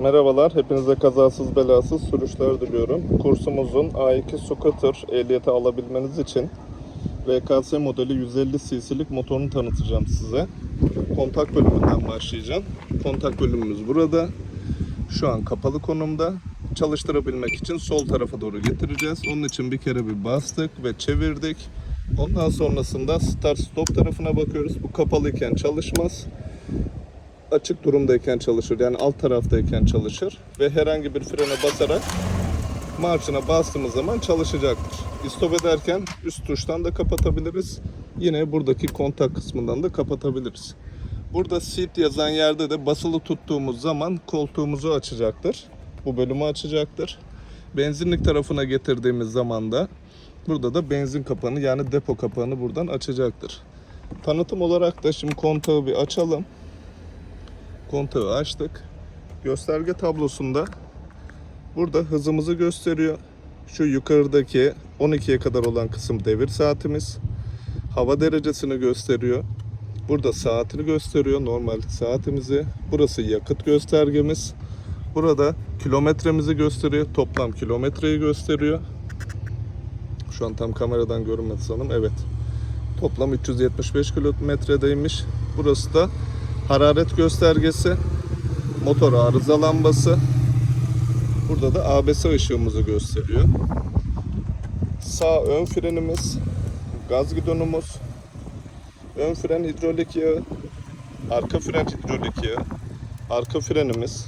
Merhabalar, hepinize kazasız belasız sürüşler diliyorum. Kursumuzun A2 Scooter ehliyeti alabilmeniz için RKS modeli 150 cc'lik motorunu tanıtacağım size. Kontak bölümünden başlayacağım. Kontak bölümümüz burada. Şu an kapalı konumda. Çalıştırabilmek için sol tarafa doğru getireceğiz. Onun için bir kere bir bastık ve çevirdik. Ondan sonrasında start stop tarafına bakıyoruz. Bu kapalıyken çalışmaz açık durumdayken çalışır. Yani alt taraftayken çalışır ve herhangi bir frene basarak marşına bastığımız zaman çalışacaktır. İstop ederken üst tuştan da kapatabiliriz. Yine buradaki kontak kısmından da kapatabiliriz. Burada seat yazan yerde de basılı tuttuğumuz zaman koltuğumuzu açacaktır. Bu bölümü açacaktır. Benzinlik tarafına getirdiğimiz zaman da burada da benzin kapağını yani depo kapağını buradan açacaktır. Tanıtım olarak da şimdi kontağı bir açalım kontağı açtık. Gösterge tablosunda burada hızımızı gösteriyor. Şu yukarıdaki 12'ye kadar olan kısım devir saatimiz. Hava derecesini gösteriyor. Burada saatini gösteriyor normal saatimizi. Burası yakıt göstergemiz. Burada kilometremizi gösteriyor. Toplam kilometreyi gösteriyor. Şu an tam kameradan görünmedi sanırım. Evet. Toplam 375 kilometredeymiş. Burası da hararet göstergesi, motor arıza lambası. Burada da ABS ışığımızı gösteriyor. Sağ ön frenimiz, gaz gidonumuz, ön fren hidrolik yağı, arka fren hidrolik yağı, arka frenimiz.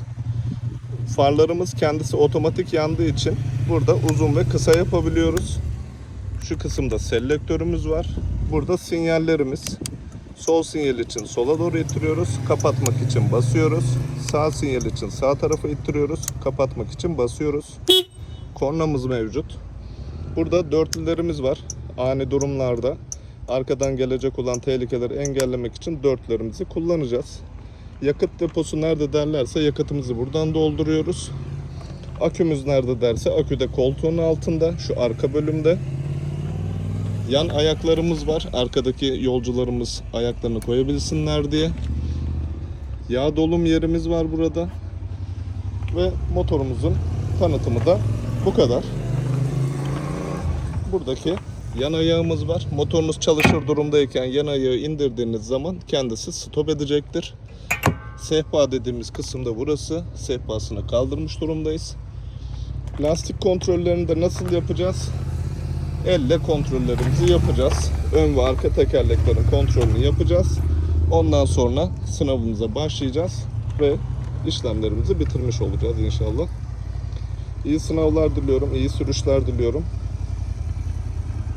Farlarımız kendisi otomatik yandığı için burada uzun ve kısa yapabiliyoruz. Şu kısımda selektörümüz var. Burada sinyallerimiz. Sol sinyal için sola doğru ittiriyoruz. Kapatmak için basıyoruz. Sağ sinyal için sağ tarafa ittiriyoruz. Kapatmak için basıyoruz. Kornamız mevcut. Burada dörtlülerimiz var. Ani durumlarda arkadan gelecek olan tehlikeleri engellemek için dörtlerimizi kullanacağız. Yakıt deposu nerede derlerse yakıtımızı buradan dolduruyoruz. Akümüz nerede derse akü de koltuğun altında şu arka bölümde. Yan ayaklarımız var. Arkadaki yolcularımız ayaklarını koyabilsinler diye. Yağ dolum yerimiz var burada. Ve motorumuzun tanıtımı da bu kadar. Buradaki yan ayağımız var. Motorunuz çalışır durumdayken yan ayağı indirdiğiniz zaman kendisi stop edecektir. Sehpa dediğimiz kısımda burası. Sehpasını kaldırmış durumdayız. Lastik kontrollerini de nasıl yapacağız? Elle kontrollerimizi yapacağız. Ön ve arka tekerleklerin kontrolünü yapacağız. Ondan sonra sınavımıza başlayacağız ve işlemlerimizi bitirmiş olacağız inşallah. İyi sınavlar diliyorum, iyi sürüşler diliyorum.